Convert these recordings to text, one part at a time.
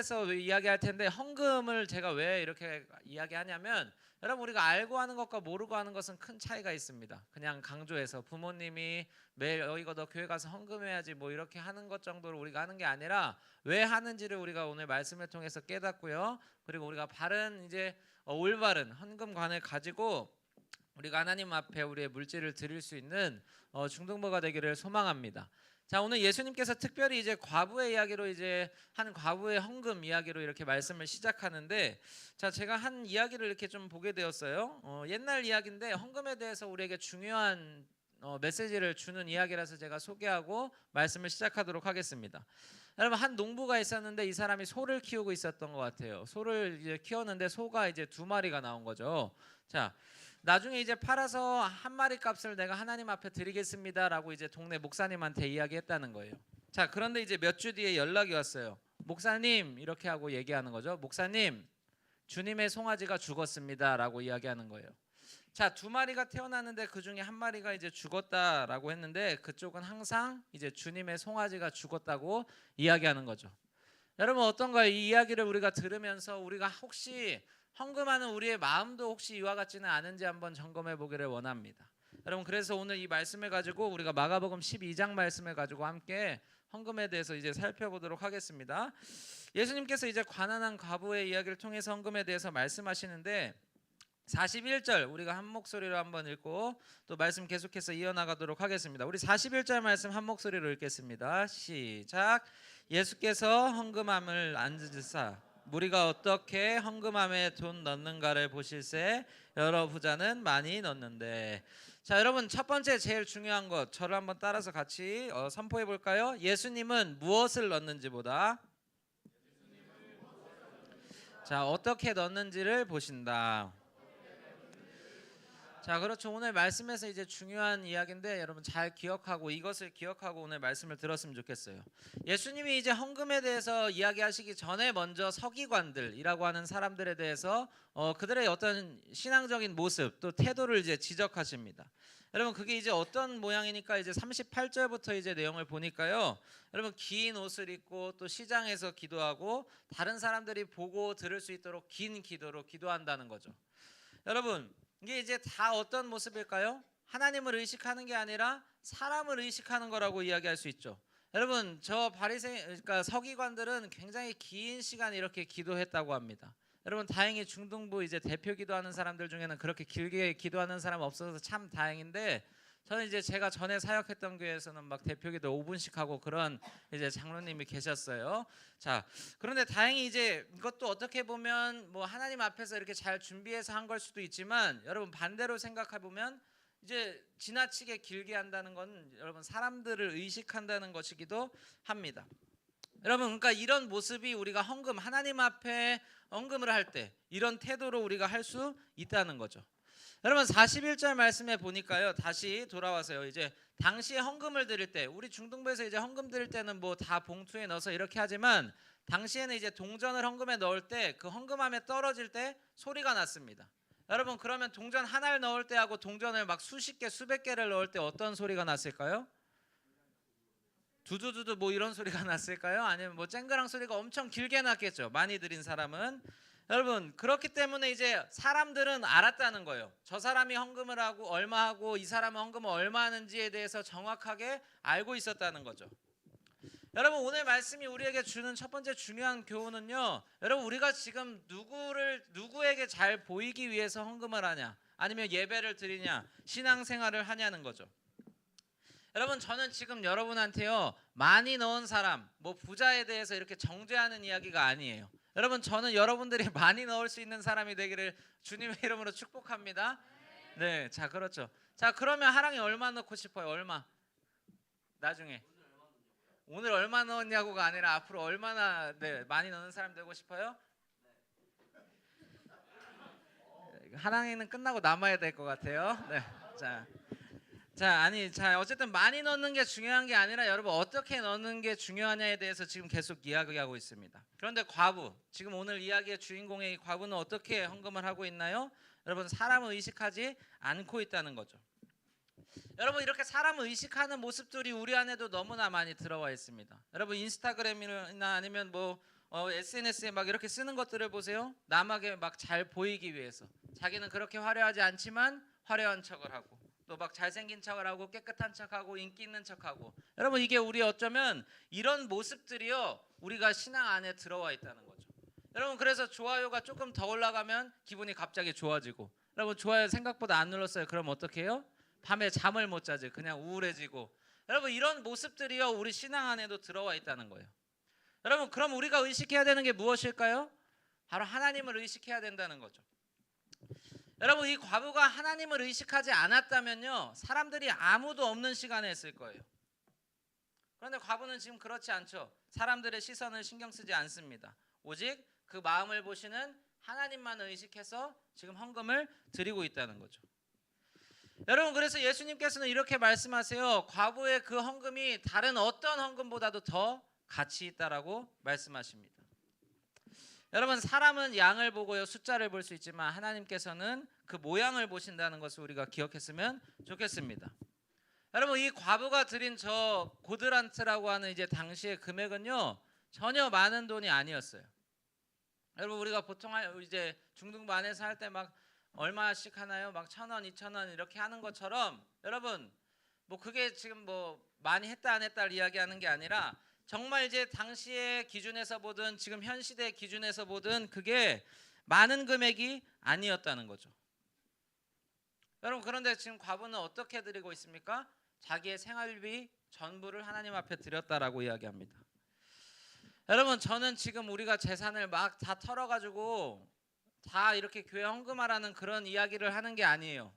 대해서 이야기할 텐데 헌금을 제가 왜 이렇게 이야기하냐면 여러분 우리가 알고 하는 것과 모르고 하는 것은 큰 차이가 있습니다. 그냥 강조해서 부모님이 매일 어 이거 너 교회 가서 헌금해야지 뭐 이렇게 하는 것 정도로 우리가 하는 게 아니라 왜 하는지를 우리가 오늘 말씀을 통해서 깨닫고요. 그리고 우리가 바른 이제 어, 올바른 헌금관을 가지고 우리가 하나님 앞에 우리의 물질을 드릴 수 있는 어, 중등부가 되기를 소망합니다. 자 오늘 예수님께서 특별히 이제 과부의 이야기로 이제 한 과부의 헌금 이야기로 이렇게 말씀을 시작하는데 자 제가 한 이야기를 이렇게 좀 보게 되었어요. 어, 옛날 이야기인데 헌금에 대해서 우리에게 중요한 어, 메시지를 주는 이야기라서 제가 소개하고 말씀을 시작하도록 하겠습니다. 여러분 한 농부가 있었는데 이 사람이 소를 키우고 있었던 것 같아요. 소를 이제 키웠는데 소가 이제 두 마리가 나온 거죠. 자 나중에 이제 팔아서 한 마리 값을 내가 하나님 앞에 드리겠습니다라고 이제 동네 목사님한테 이야기했다는 거예요. 자 그런데 이제 몇 주 뒤에 연락이 왔어요. 목사님 이렇게 하고 얘기하는 거죠. 목사님 주님의 송아지가 죽었습니다라고 이야기하는 거예요. 자 두 마리가 태어났는데 그 중에 한 마리가 이제 죽었다라고 했는데 그쪽은 항상 이제 주님의 송아지가 죽었다고 이야기하는 거죠. 여러분 어떤가요? 이 이야기를 우리가 들으면서 우리가 혹시 헌금하는 우리의 마음도 혹시 이와 같지는 않은지 한번 점검해 보기를 원합니다. 여러분 그래서 오늘 이 말씀을 가지고 우리가 마가복음 12장 말씀을 가지고 함께 헌금에 대해서 이제 살펴보도록 하겠습니다. 예수님께서 이제 가난한 과부의 이야기를 통해서 헌금에 대해서 말씀하시는데 41절 우리가 한 목소리로 한번 읽고 또 말씀 계속해서 이어나가도록 하겠습니다. 우리 41절 말씀 한 목소리로 읽겠습니다. 시작. 예수께서 헌금함을 앉으사 무리가 어떻게 헌금함에 돈 넣는가를 보실세 여러 부자는 많이 넣는데 자 여러분 첫 번째 제일 중요한 것 저를 한번 따라서 같이 어, 선포해 볼까요? 예수님은 무엇을 넣는지보다 자 어떻게 넣는지를 보신다. 자 그렇죠 오늘 말씀에서 이제 중요한 이야기인데 여러분 잘 기억하고 이것을 기억하고 오늘 말씀을 들었으면 좋겠어요. 예수님이 이제 헌금에 대해서 이야기하시기 전에 먼저 서기관들이라고 하는 사람들에 대해서 어, 그들의 어떤 신앙적인 모습 또 태도를 이제 지적하십니다. 여러분 그게 이제 어떤 모양이니까 이제 38절부터 이제 내용을 보니까요. 여러분 긴 옷을 입고 또 시장에서 기도하고 다른 사람들이 보고 들을 수 있도록 긴 기도로 기도한다는 거죠. 여러분 이게 이제 다 어떤 모습일까요? 하나님을 의식하는 게 아니라 사람을 의식하는 거라고 이야기할 수 있죠. 여러분 저 바리새 그러니까 서기관들은 굉장히 긴 시간 이렇게 기도했다고 합니다. 여러분 다행히 중등부 이제 대표 기도하는 사람들 중에는 그렇게 길게 기도하는 사람 없어서 참 다행인데 저는 이제 제가 전에 사역했던 교회에서는 막 대표 기도 5분씩 하고 그런 이제 장로님이 계셨어요. 자, 그런데 다행히 이제 이것도 어떻게 보면 뭐 하나님 앞에서 이렇게 잘 준비해서 한 걸 수도 있지만 여러분 반대로 생각해 보면 이제 지나치게 길게 한다는 건 여러분 사람들을 의식한다는 것이기도 합니다. 여러분 그러니까 이런 모습이 우리가 헌금 하나님 앞에 헌금을 할 때 이런 태도로 우리가 할 수 있다는 거죠. 여러분 41절 말씀에 보니까요. 다시 돌아와서요. 이제 당시에 헌금을 드릴 때 우리 중등부에서 이제 헌금 드릴 때는 뭐 다 봉투에 넣어서 이렇게 하지만 당시에는 이제 동전을 헌금에 넣을 때 그 헌금함에 떨어질 때 소리가 났습니다. 여러분 그러면 동전 하나를 넣을 때하고 동전을 막 수십 개 수백 개를 넣을 때 어떤 소리가 났을까요? 두두두두 뭐 이런 소리가 났을까요? 아니면 뭐 쨍그랑 소리가 엄청 길게 났겠죠. 많이 드린 사람은 여러분 그렇기 때문에 이제 사람들은 알았다는 거예요. 저 사람이 헌금을 하고 얼마 하고 이 사람은 헌금을 얼마 하는지에 대해서 정확하게 알고 있었다는 거죠. 여러분 오늘 말씀이 우리에게 주는 첫 번째 중요한 교훈은요. 여러분 우리가 지금 누구를 누구에게 잘 보이기 위해서 헌금을 하냐, 아니면 예배를 드리냐, 신앙생활을 하냐는 거죠. 여러분 저는 지금 여러분한테요 많이 넣은 사람, 뭐 부자에 대해서 이렇게 정죄하는 이야기가 아니에요. 여러분 저는 여러분들이 많이 넣을 수 있는 사람이 되기를 주님의 이름으로 축복합니다. 네, 자 그렇죠. 자 그러면 하랑이 얼마 넣고 싶어요? 얼마? 나중에 오늘 얼마 넣었냐고가 아니라 앞으로 얼마나 네, 많이 넣는 사람 되고 싶어요? 하랑이는 끝나고 남아야 될 것 같아요. 네, 자. 자, 아니, 자, 어쨌든 많이 넣는 게 중요한 게 아니라 여러분 어떻게 넣는 게 중요하냐에 대해서 지금 계속 이야기하고 있습니다. 그런데 과부, 지금 오늘 이야기의 주인공의 이 과부는 어떻게 헌금을 하고 있나요? 여러분 사람을 의식하지 않고 있다는 거죠. 여러분 이렇게 사람을 의식하는 모습들이 우리 안에도 너무나 많이 들어와 있습니다. 여러분 인스타그램이나 아니면 뭐 어, SNS에 막 이렇게 쓰는 것들을 보세요. 남에게 막 잘 보이기 위해서. 자기는 그렇게 화려하지 않지만 화려한 척을 하고 또 막 잘생긴 척을 하고 깨끗한 척하고 인기 있는 척하고 여러분 이게 우리 어쩌면 이런 모습들이요 우리가 신앙 안에 들어와 있다는 거죠. 여러분 그래서 좋아요가 조금 더 올라가면 기분이 갑자기 좋아지고 여러분 좋아요 생각보다 안 눌렀어요. 그럼 어떻게 해요? 밤에 잠을 못 자지. 그냥 우울해지고 여러분 이런 모습들이요 우리 신앙 안에도 들어와 있다는 거예요. 여러분 그럼 우리가 의식해야 되는 게 무엇일까요? 바로 하나님을 의식해야 된다는 거죠. 여러분 이 과부가 하나님을 의식하지 않았다면요 사람들이 아무도 없는 시간에 했을 거예요. 그런데 과부는 지금 그렇지 않죠. 사람들의 시선을 신경 쓰지 않습니다. 오직 그 마음을 보시는 하나님만 의식해서 지금 헌금을 드리고 있다는 거죠. 여러분 그래서 예수님께서는 이렇게 말씀하세요. 과부의 그 헌금이 다른 어떤 헌금보다도 더 가치 있다라고 말씀하십니다. 여러분 사람은 양을 보고요 숫자를 볼 수 있지만 하나님께서는 그 모양을 보신다는 것을 우리가 기억했으면 좋겠습니다. 여러분 이 과부가 드린 저 고드란트라고 하는 이제 당시의 금액은요 전혀 많은 돈이 아니었어요. 여러분 우리가 보통 할- 이제 중등부 안에서 할 때 막 얼마씩 하나요? 막 천 원, 이천 원 이렇게 하는 것처럼 여러분 뭐 그게 지금 뭐 많이 했다 안 했다 를 이야기하는 게 아니라 정말 이제 당시의 기준에서 보든 지금 현 시대 기준에서 보든 그게 많은 금액이 아니었다는 거죠. 여러분 그런데 지금 과부는 어떻게 드리고 있습니까? 자기의 생활비 전부를 하나님 앞에 드렸다라고 이야기합니다. 여러분 저는 지금 우리가 재산을 막 다 털어 가지고 다 이렇게 교회 헌금하라는 그런 이야기를 하는 게 아니에요.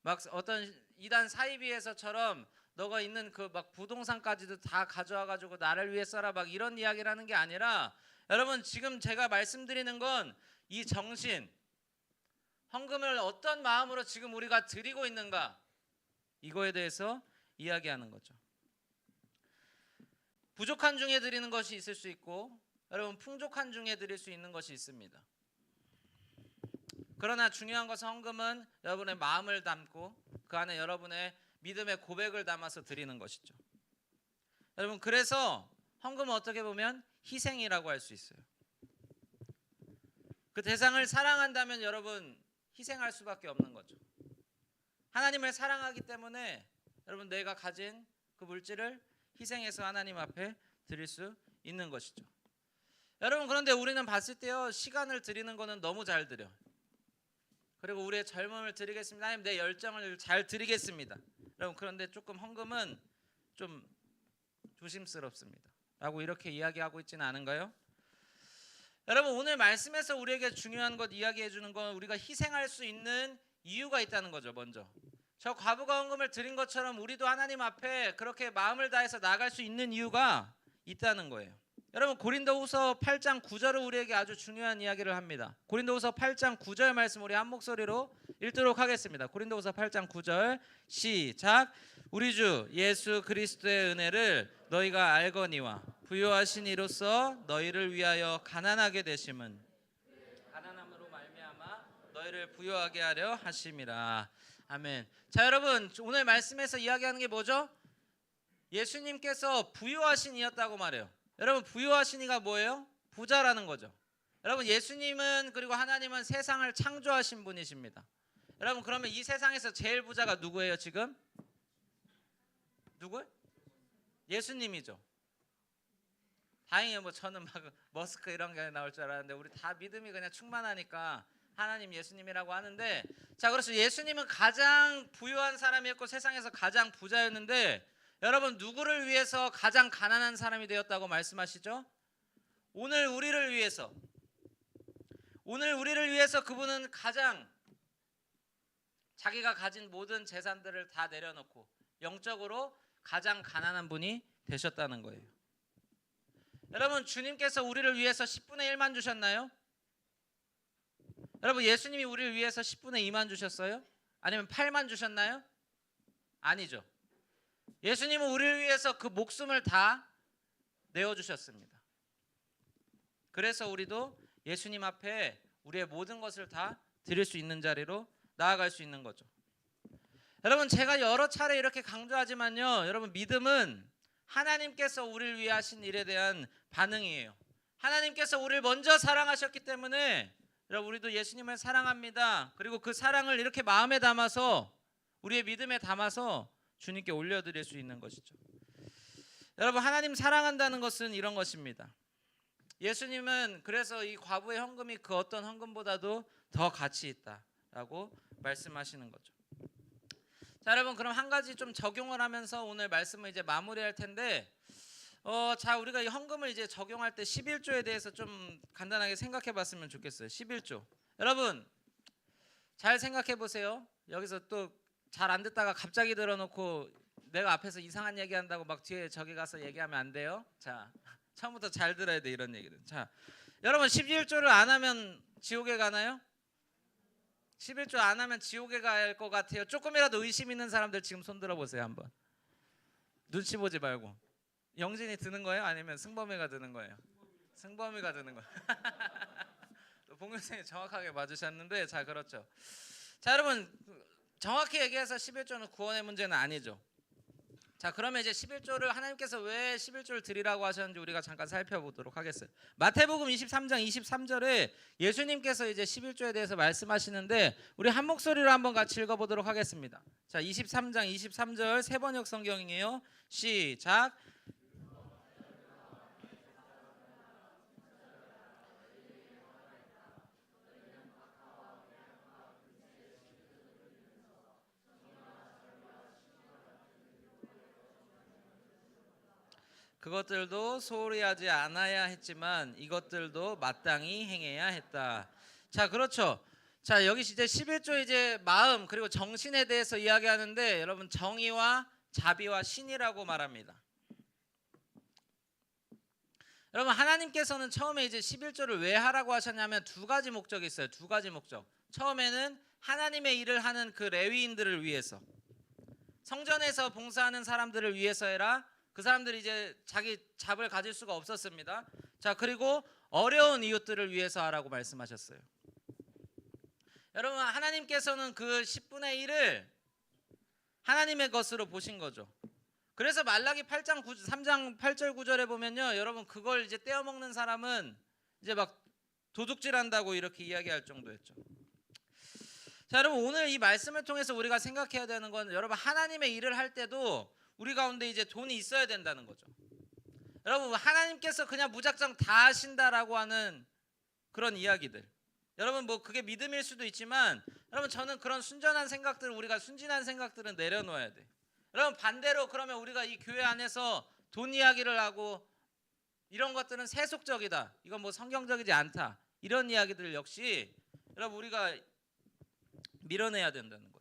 막 어떤 이단 사이비에서처럼 너가 있는 그 막 부동산까지도 다 가져와 가지고 나를 위해 써라 막 이런 이야기를 하는 게 아니라 여러분 지금 제가 말씀드리는 건 이 정신 헌금을 어떤 마음으로 지금 우리가 드리고 있는가 이거에 대해서 이야기하는 거죠. 부족한 중에 드리는 것이 있을 수 있고 여러분 풍족한 중에 드릴 수 있는 것이 있습니다. 그러나 중요한 것은 헌금은 여러분의 마음을 담고 그 안에 여러분의 믿음의 고백을 담아서 드리는 것이죠. 여러분 그래서 헌금은 어떻게 보면 희생이라고 할 수 있어요. 그 대상을 사랑한다면 여러분 희생할 수밖에 없는 거죠. 하나님을 사랑하기 때문에 여러분 내가 가진 그 물질을 희생해서 하나님 앞에 드릴 수 있는 것이죠. 여러분 그런데 우리는 봤을 때요 시간을 드리는 거는 너무 잘 드려. 그리고 우리의 젊음을 드리겠습니다. 하나님 내 열정을 잘 드리겠습니다. 여러분 그런데 조금 헌금은 좀 조심스럽습니다. 라고 이렇게 이야기하고 있지는 않은가요? 여러분 오늘 말씀에서 우리에게 중요한 것 이야기해 주는 건 우리가 희생할 수 있는 이유가 있다는 거죠. 먼저 저 과부가 헌금을 드린 것처럼 우리도 하나님 앞에 그렇게 마음을 다해서 나갈 수 있는 이유가 있다는 거예요. 여러분 고린도후서 8장 9절은 우리에게 아주 중요한 이야기를 합니다. 고린도후서 8장 9절 말씀 우리 한 목소리로 읽도록 하겠습니다. 고린도후서 8장 9절 시작 우리 주 예수 그리스도의 은혜를 너희가 알거니와 부요하신 이로써 너희를 위하여 가난하게 되심은 가난함으로 말미암아 너희를 부요하게 하려 하심이라. 아멘. 자 여러분 오늘 말씀에서 이야기하는 게 뭐죠? 예수님께서 부요하신 이였다고 말해요. 여러분 부요하신 이가 뭐예요? 부자라는 거죠. 여러분 예수님은 그리고 하나님은 세상을 창조하신 분이십니다. 여러분 그러면 이 세상에서 제일 부자가 누구예요 지금? 누구? 예수님이죠. 다행히 뭐 저는 막 머스크 이런 게 나올 줄 알았는데 우리 다 믿음이 그냥 충만하니까 하나님 예수님이라고 하는데 자 그래서 예수님은 가장 부유한 사람이었고 세상에서 가장 부자였는데 여러분 누구를 위해서 가장 가난한 사람이 되었다고 말씀하시죠? 오늘 우리를 위해서 오늘 우리를 위해서 그분은 가장 자기가 가진 모든 재산들을 다 내려놓고 영적으로 가장 가난한 분이 되셨다는 거예요. 여러분 주님께서 우리를 위해서 10분의 1만 주셨나요? 여러분 예수님이 우리를 위해서 10분의 2만 주셨어요? 아니면 8만 주셨나요? 아니죠. 예수님은 우리를 위해서 그 목숨을 다 내어 주셨습니다. 그래서 우리도 예수님 앞에 우리의 모든 것을 다 드릴 수 있는 자리로 나아갈 수 있는 거죠. 여러분 제가 여러 차례 이렇게 강조하지만요. 여러분 믿음은 하나님께서 우리를 위해 하신 일에 대한 반응이에요. 하나님께서 우리를 먼저 사랑하셨기 때문에 여러분 우리도 예수님을 사랑합니다. 그리고 그 사랑을 이렇게 마음에 담아서 우리의 믿음에 담아서 주님께 올려드릴 수 있는 것이죠. 여러분 하나님 사랑한다는 것은 이런 것입니다. 예수님은 그래서 이 과부의 헌금이 그 어떤 헌금보다도 더 가치 있다라고 말씀하시는 거죠. 자 여러분 그럼 한 가지 좀 적용을 하면서 오늘 말씀을 이제 마무리할 텐데 어, 자 우리가 이 헌금을 이제 적용할 때 11조에 대해서 좀 간단하게 생각해 봤으면 좋겠어요. 11조. 여러분 잘 생각해 보세요. 여기서 또 잘 안 듣다가 갑자기 들어놓고 내가 앞에서 이상한 얘기한다고 막 뒤에 저기 가서 얘기하면 안 돼요. 자 처음부터 잘 들어야 돼 이런 얘기는. 자 여러분 11조를 안 하면 지옥에 가나요? 11조 안 하면 지옥에 갈 것 같아요. 조금이라도 의심 있는 사람들 지금 손 들어 보세요 한번. 눈치 보지 말고. 영진이 드는 거예요? 아니면 승범이가 드는 거예요? 승범이가 드는 거예요. 봉교생이 정확하게 맞으셨는데 자 그렇죠. 자 여러분 정확히 얘기해서 11조는 구원의 문제는 아니죠. 자 그러면 이제 11조를 하나님께서 왜 11조를 드리라고 하셨는지 우리가 잠깐 살펴보도록 하겠어요. 마태복음 23장 23절에 예수님께서 이제 11조에 대해서 말씀하시는데 우리 한 목소리로 한번 같이 읽어 보도록 하겠습니다. 자 23장 23절 세 번역 성경이에요. 시작. 그것들도 소홀히 하지 않아야 했지만 이것들도 마땅히 행해야 했다. 자, 그렇죠. 자, 여기 이제 11조 이제 마음 그리고 정신에 대해서 이야기하는데 여러분 정의와 자비와 신이라고 말합니다. 여러분 하나님께서는 처음에 이제 11조를 왜 하라고 하셨냐면 두 가지 목적이 있어요. 두 가지 목적. 처음에는 하나님의 일을 하는 그 레위인들을 위해서 성전에서 봉사하는 사람들을 위해서 해라. 그 사람들이 이제 자기 잡을 가질 수가 없었습니다. 자, 그리고 어려운 이웃들을 위해서 하라고 말씀하셨어요. 여러분, 하나님께서는 그 10분의 1을 하나님의 것으로 보신 거죠. 그래서 말라기 8장 9, 3장 8절 9절에 보면요. 여러분 그걸 이제 떼어 먹는 사람은 이제 막 도둑질한다고 이렇게 이야기할 정도였죠. 자, 여러분 오늘 이 말씀을 통해서 우리가 생각해야 되는 건 여러분 하나님의 일을 할 때도 우리 가운데 이제 돈이 있어야 된다는 거죠. 여러분 하나님께서 그냥 무작정 다 하신다라고 하는 그런 이야기들. 여러분 뭐 그게 믿음일 수도 있지만 여러분 저는 그런 순전한 생각들 우리가 순진한 생각들은 내려놓아야 돼. 여러분 반대로 그러면 우리가 이 교회 안에서 돈 이야기를 하고 이런 것들은 세속적이다. 이건 뭐 성경적이지 않다. 이런 이야기들 역시 여러분 우리가 밀어내야 된다는 거죠.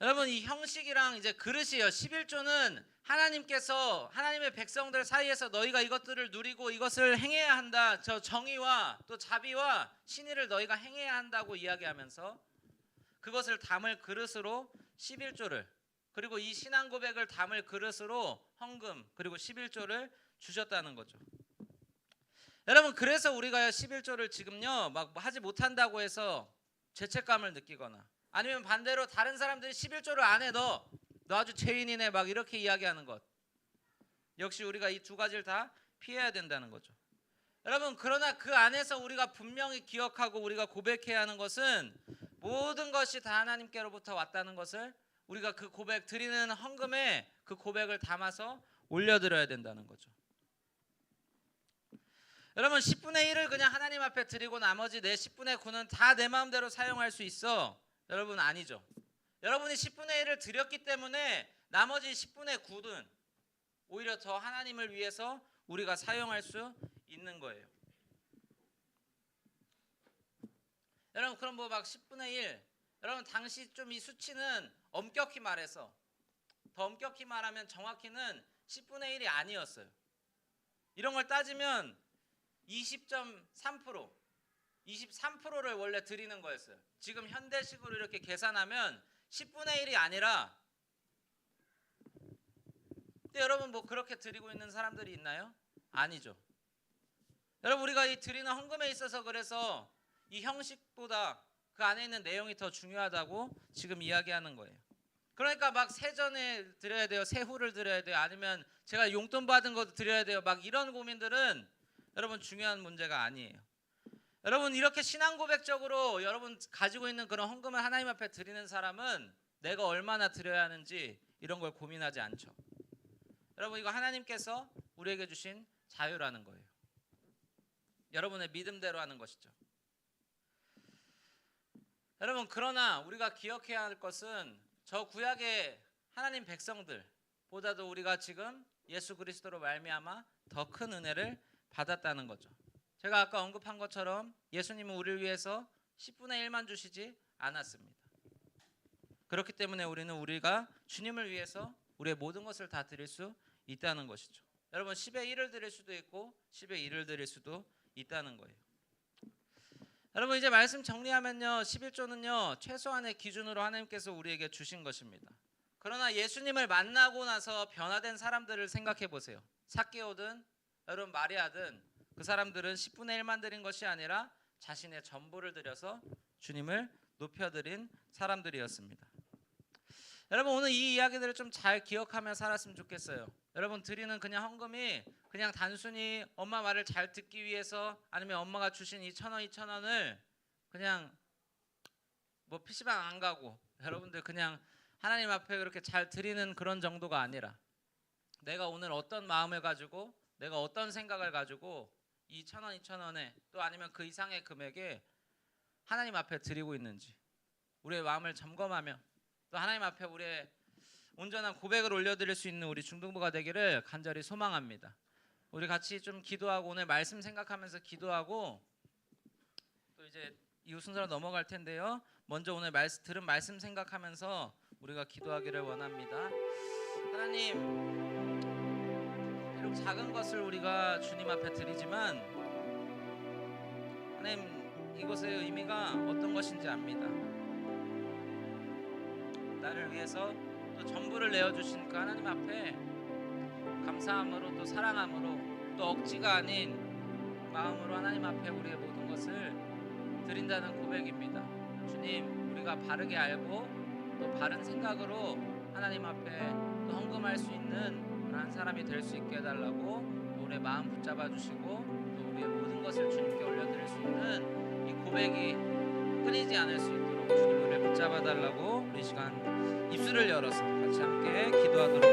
여러분 이 형식이랑 이제 그릇이요. 11조는 하나님께서 하나님의 백성들 사이에서 너희가 이것들을 누리고 이것을 행해야 한다. 저 정의와 또 자비와 신의를 너희가 행해야 한다고 이야기하면서 그것을 담을 그릇으로 11조를 그리고 이 신앙 고백을 담을 그릇으로 헌금 그리고 11조를 주셨다는 거죠. 여러분 그래서 우리가 11조를 지금요 막 하지 못한다고 해서 죄책감을 느끼거나 아니면 반대로 다른 사람들이 11조를 안해너너 아주 죄인이네 막 이렇게 이야기하는 것 역시 우리가 이 두 가지를 다 피해야 된다는 거죠. 여러분 그러나 그 안에서 우리가 분명히 기억하고 우리가 고백해야 하는 것은 모든 것이 다 하나님께로부터 왔다는 것을 우리가 그 고백 드리는 헌금에 그 고백을 담아서 올려드려야 된다는 거죠. 여러분 10분의 1을 그냥 하나님 앞에 드리고 나머지 내 10분의 9는 다 내 마음대로 사용할 수 있어. 여러분 아니죠. 여러분이 10분의 1을 드렸기 때문에 나머지 10분의 9는 오히려 더 하나님을 위해서 우리가 사용할 수 있는 거예요. 여러분 그럼 뭐 막 10분의 1 여러분 당시 좀 이 수치는 엄격히 말해서 더 엄격히 말하면 정확히는 10분의 1이 아니었어요. 이런 걸 따지면 20.3% 23%를 원래 드리는 거였어요. 지금 현대식으로 이렇게 계산하면 10분의 1이 아니라 근데 여러분 뭐 그렇게 드리고 있는 사람들이 있나요? 아니죠. 여러분 우리가 이 드리는 헌금에 있어서 그래서 이 형식보다 그 안에 있는 내용이 더 중요하다고 지금 이야기하는 거예요. 그러니까 막 세전에 드려야 돼요. 세후를 드려야 돼요. 아니면 제가 용돈 받은 것도 드려야 돼요. 막 이런 고민들은 여러분 중요한 문제가 아니에요. 여러분 이렇게 신앙 고백적으로 여러분 가지고 있는 그런 헌금을 하나님 앞에 드리는 사람은 내가 얼마나 드려야 하는지 이런 걸 고민하지 않죠. 여러분 이거 하나님께서 우리에게 주신 자유라는 거예요. 여러분의 믿음대로 하는 것이죠. 여러분 그러나 우리가 기억해야 할 것은 저 구약의 하나님 백성들보다도 우리가 지금 예수 그리스도로 말미암아 더 큰 은혜를 받았다는 거죠. 제가 아까 언급한 것처럼 예수님은 우리를 위해서 10분의 1만 주시지 않았습니다. 그렇기 때문에 우리는 우리가 주님을 위해서 우리의 모든 것을 다 드릴 수 있다는 것이죠. 여러분 10의 1을 드릴 수도 있고 10의 1을 드릴 수도 있다는 거예요. 여러분 이제 말씀 정리하면요. 11조는요. 최소한의 기준으로 하나님께서 우리에게 주신 것입니다. 그러나 예수님을 만나고 나서 변화된 사람들을 생각해 보세요. 사케오든 여러분 마리아든 그 사람들은 10분의 1만 드린 것이 아니라 자신의 전부를 드려서 주님을 높여드린 사람들이었습니다. 여러분 오늘 이 이야기들을 좀 잘 기억하며 살았으면 좋겠어요. 여러분 드리는 그냥 헌금이 그냥 단순히 엄마 말을 잘 듣기 위해서 아니면 엄마가 주신 이 천 원, 이천 원을 그냥 뭐 PC방 안 가고 여러분들 그냥 하나님 앞에 그렇게 잘 드리는 그런 정도가 아니라 내가 오늘 어떤 마음을 가지고 내가 어떤 생각을 가지고 이천 원, 이천 원에 또 아니면 그 이상의 금액에 하나님 앞에 드리고 있는지 우리의 마음을 점검하며 또 하나님 앞에 우리의 온전한 고백을 올려드릴 수 있는 우리 중등부가 되기를 간절히 소망합니다. 우리 같이 좀 기도하고 오늘 말씀 생각하면서 기도하고 또 이제 이후 순서로 넘어갈 텐데요. 먼저 오늘 말씀 들은 말씀 생각하면서 우리가 기도하기를 원합니다. 하나님 비록 작은 것을 우리가 주님 앞에 드리지만 하나님 이것의 의미가 어떤 것인지 압니다. 나를 위해서 또 전부를 내어 그 하나님 앞에 감사함으로 또 사랑함으로 또 억지가 아닌 마음으로 하나님 앞에 우리의 모든 것을 드린다는 고백입니다. 주님, 우리가 바르게 알고 또 바른 생각으로 하나님 앞에 또 헌금할 수 있는 그런 사람이 될 수 있게 해달라고 또 우리의 마음 붙잡아 주시고 또 우리의 모든 것을 주님께 올려드릴 수 있는 이 고백이 끊이지 않을 수 있도록 주님 우리를 붙잡아 달라고 우리 시간 입술을 열어서 같이 함께 기도하도록